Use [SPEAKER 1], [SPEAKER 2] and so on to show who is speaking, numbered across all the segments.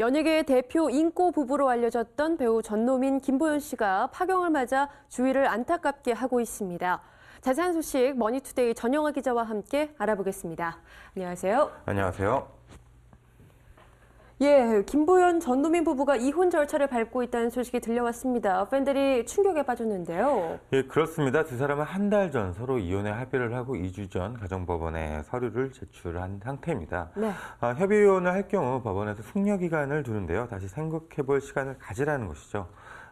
[SPEAKER 1] 연예계 대표 인꼬 부부로 알려졌던 배우 전노민 김보연 씨가 파경을 맞아 주위를 안타깝게 하고 있습니다. 자세한 소식 머니투데이 전영화 기자와 함께 알아보겠습니다. 안녕하세요.
[SPEAKER 2] 안녕하세요.
[SPEAKER 1] 예, 김보연 전노민 부부가 이혼 절차를 밟고 있다는 소식이 들려왔습니다. 팬들이 충격에 빠졌는데요.
[SPEAKER 2] 예, 그렇습니다. 두 사람은 한 달 전 서로 이혼에 합의를 하고 2주 전 가정법원에 서류를 제출한 상태입니다.
[SPEAKER 1] 네.
[SPEAKER 2] 아, 협의혼을 할 경우 법원에서 숙려 기간을 두는데요. 다시 생각해볼 시간을 가지라는 것이죠.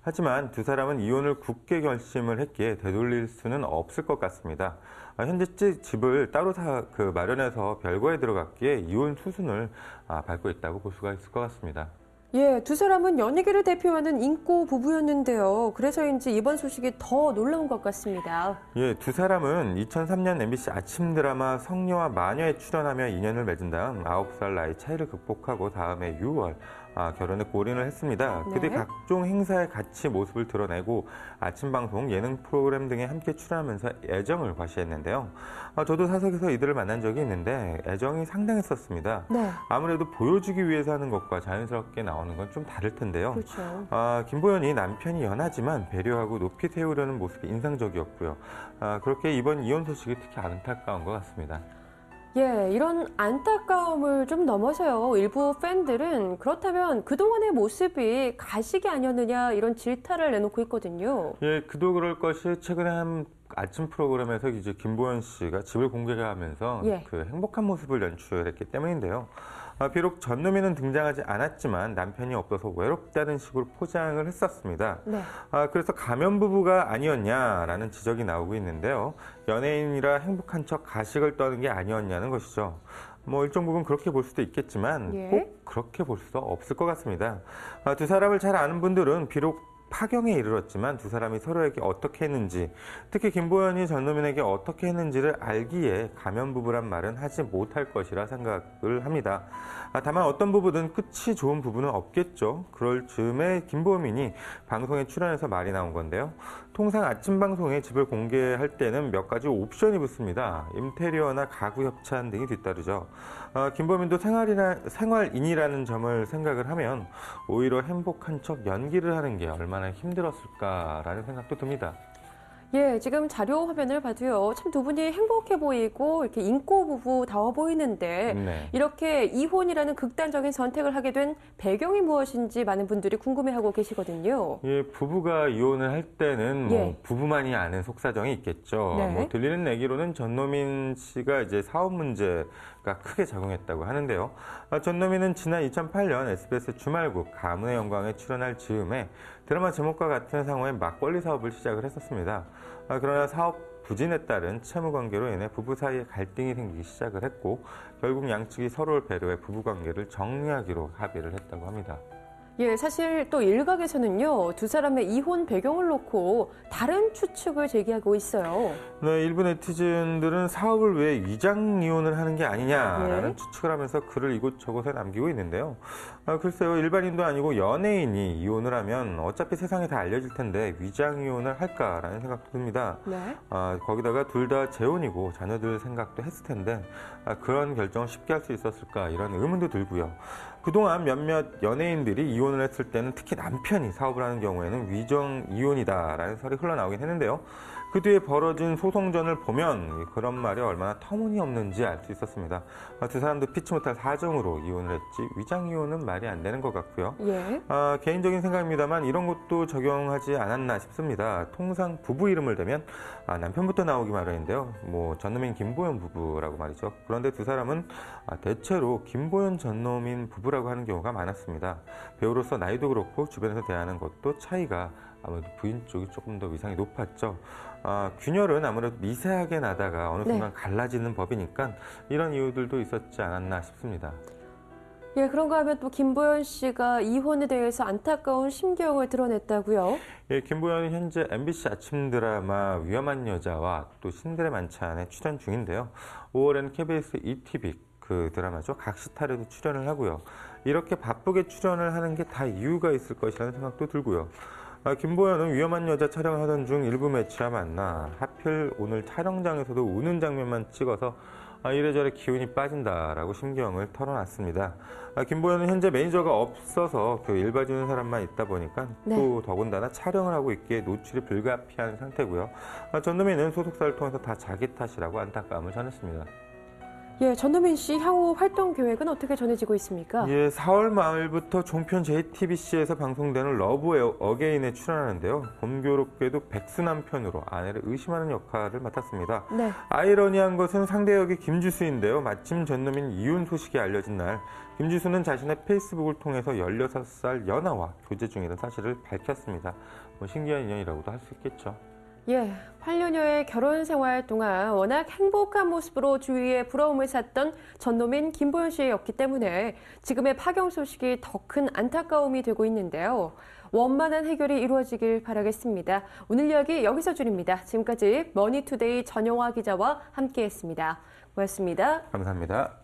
[SPEAKER 2] 하지만 두 사람은 이혼을 굳게 결심을 했기에 되돌릴 수는 없을 것 같습니다. 아, 현재 집을 따로 사, 그 마련해서 별거에 들어갔기에 이혼 수순을 아, 밟고 있다고 볼 수가 있을 것 같습니다.
[SPEAKER 1] 예, 두 사람은 연예계를 대표하는 인꼬 부부였는데요. 그래서인지 이번 소식이 더 놀라운 것 같습니다.
[SPEAKER 2] 예, 두 사람은 2003년 MBC 아침 드라마 성녀와 마녀에 출연하며 인연을 맺은 다음 9살 나이 차이를 극복하고 다음해 6월 아, 결혼에 골인을 했습니다.
[SPEAKER 1] 네.
[SPEAKER 2] 그뒤 각종 행사에 같이 모습을 드러내고 아침 방송, 예능 프로그램 등에 함께 출연하면서 애정을 과시했는데요. 아, 저도 사석에서 이들을 만난 적이 있는데 애정이 상당했었습니다.
[SPEAKER 1] 네,
[SPEAKER 2] 아무래도 보여주기 위해서 하는 것과 자연스럽게 나오는 건 좀 다를 텐데요.
[SPEAKER 1] 그렇죠.
[SPEAKER 2] 아, 김보연이 남편이 연하지만 배려하고 높이 세우려는 모습이 인상적이었고요. 아, 그렇게 이번 이혼 소식이 특히 안타까운 것 같습니다.
[SPEAKER 1] 예, 이런 안타까움을 좀 넘어서요. 일부 팬들은 그렇다면 그동안의 모습이 가식이 아니었느냐 이런 질타를 내놓고 있거든요.
[SPEAKER 2] 예, 그도 그럴 것이 최근에 한 아침 프로그램에서 이제 김보연 씨가 집을 공개하면서
[SPEAKER 1] 예.
[SPEAKER 2] 그 행복한 모습을 연출했기 때문인데요. 아, 비록 전놈이는 등장하지 않았지만 남편이 없어서 외롭다는 식으로 포장을 했었습니다.
[SPEAKER 1] 네.
[SPEAKER 2] 아, 그래서 가면 부부가 아니었냐라는 지적이 나오고 있는데요. 연예인이라 행복한 척 가식을 떠는 게 아니었냐는 것이죠. 뭐 일정 부분 그렇게 볼 수도 있겠지만
[SPEAKER 1] 예.
[SPEAKER 2] 꼭 그렇게 볼 수도 없을 것 같습니다. 아, 두 사람을 잘 아는 분들은 비록 파경에 이르렀지만 두 사람이 서로에게 어떻게 했는지 특히 김보연이 전노민에게 어떻게 했는지를 알기에 가면 부부란 말은 하지 못할 것이라 생각을 합니다. 아, 다만 어떤 부부든 끝이 좋은 부부는 없겠죠. 그럴 즈음에 김보민이 방송에 출연해서 말이 나온 건데요. 통상 아침 방송에 집을 공개할 때는 몇 가지 옵션이 붙습니다. 인테리어나 가구 협찬 등이 뒤따르죠. 어, 김보민도 생활이나, 생활인이라는 점을 생각을 하면 오히려 행복한 척 연기를 하는 게 얼마나 힘들었을까라는 생각도 듭니다.
[SPEAKER 1] 예, 지금 자료 화면을 봐도요. 참 두 분이 행복해 보이고 이렇게 인꼬 부부다워 보이는데
[SPEAKER 2] 네.
[SPEAKER 1] 이렇게 이혼이라는 극단적인 선택을 하게 된 배경이 무엇인지 많은 분들이 궁금해하고 계시거든요.
[SPEAKER 2] 예, 부부가 이혼을 할 때는 뭐
[SPEAKER 1] 예.
[SPEAKER 2] 부부만이 아는 속사정이 있겠죠.
[SPEAKER 1] 네.
[SPEAKER 2] 뭐 들리는 얘기로는 전노민 씨가 이제 사업 문제가 크게 작용했다고 하는데요. 아, 전노민은 지난 2008년 SBS 주말국 가문의 영광에 출연할 즈음에 드라마 제목과 같은 상호의 막걸리 사업을 시작을 했었습니다. 아, 그러나 사업 부진에 따른 채무 관계로 인해 부부 사이에 갈등이 생기기 시작을 했고 결국 양측이 서로를 배려해 부부 관계를 정리하기로 합의를 했다고 합니다.
[SPEAKER 1] 예, 사실 또 일각에서는요. 두 사람의 이혼 배경을 놓고 다른 추측을 제기하고 있어요.
[SPEAKER 2] 네, 일부 네티즌들은 사업을 위해 위장 이혼을 하는 게 아니냐라는
[SPEAKER 1] 네.
[SPEAKER 2] 추측을 하면서 글을 이곳저곳에 남기고 있는데요. 아, 글쎄요, 일반인도 아니고 연예인이 이혼을 하면 어차피 세상에 다 알려질 텐데 위장 이혼을 할까라는 생각도 듭니다.
[SPEAKER 1] 네.
[SPEAKER 2] 아, 거기다가 둘 다 재혼이고 자녀들 생각도 했을 텐데 아, 그런 결정을 쉽게 할 수 있었을까 이런 의문도 들고요. 그동안 몇몇 연예인들이 이혼을 했을 때는 특히 남편이 사업을 하는 경우에는 위정 이혼이다라는 설이 흘러나오긴 했는데요. 그 뒤에 벌어진 소송전을 보면 그런 말이 얼마나 터무니없는지 알 수 있었습니다. 아, 두 사람도 피치 못할 사정으로 이혼을 했지 위장 이혼은 말이 안 되는 것 같고요.
[SPEAKER 1] 예.
[SPEAKER 2] 아, 개인적인 생각입니다만 이런 것도 적용하지 않았나 싶습니다. 통상 부부 이름을 대면 아, 남편부터 나오기 마련인데요. 뭐 전노민 김보연 부부라고 말이죠. 그런데 두 사람은 아, 대체로 김보연 전노민 부부라고 하는 경우가 많았습니다. 배우로서 나이도 그렇고 주변에서 대하는 것도 차이가 아무래도 부인 쪽이 조금 더 위상이 높았죠. 아, 균열은 아무래도 미세하게 나다가 어느
[SPEAKER 1] 네.
[SPEAKER 2] 순간 갈라지는 법이니까 이런 이유들도 있었지 않았나 싶습니다.
[SPEAKER 1] 예, 그런가 하면 또 김보연 씨가 이혼에 대해서 안타까운 심경을 드러냈다고요.
[SPEAKER 2] 예, 김보연은 현재 MBC 아침 드라마 위험한 여자와 또 신들의 만찬에 출연 중인데요. 5월엔 KBS ETV 그 드라마죠. 각시탈에도 출연을 하고요. 이렇게 바쁘게 출연을 하는 게 다 이유가 있을 것이라는 생각도 들고요. 아, 김보연은 위험한 여자 촬영을 하던 중 일부 매치와 만나 하필 오늘 촬영장에서도 우는 장면만 찍어서 아, 이래저래 기운이 빠진다라고 심경을 털어놨습니다. 아, 김보현은 현재 매니저가 없어서 그 일 봐주는 사람만 있다 보니까
[SPEAKER 1] 네.
[SPEAKER 2] 또 더군다나 촬영을 하고 있기에 노출이 불가피한 상태고요. 아, 전노민은 소속사를 통해서 다 자기 탓이라고 안타까움을 전했습니다.
[SPEAKER 1] 예, 전노민 씨 향후 활동 계획은 어떻게 전해지고 있습니까?
[SPEAKER 2] 예, 4월 말부터 종편 JTBC에서 방송되는 러브 에- 어게인에 출연하는데요. 공교롭게도 백수 남편으로 아내를 의심하는 역할을 맡았습니다.
[SPEAKER 1] 네.
[SPEAKER 2] 아이러니한 것은 상대 역이 김지수인데요. 마침 전놈인 이혼 소식이 알려진 날 김지수는 자신의 페이스북을 통해서 16살 연하와 교제 중이라는 사실을 밝혔습니다. 뭐 신기한 인연이라고도 할 수 있겠죠.
[SPEAKER 1] 예, 8년여의 결혼 생활 동안 워낙 행복한 모습으로 주위에 부러움을 샀던 전노민 김보현 씨였기 때문에 지금의 파경 소식이 더 큰 안타까움이 되고 있는데요. 원만한 해결이 이루어지길 바라겠습니다. 오늘 이야기 여기서 줄입니다. 지금까지 머니투데이 전영화 기자와 함께했습니다. 고맙습니다.
[SPEAKER 2] 감사합니다.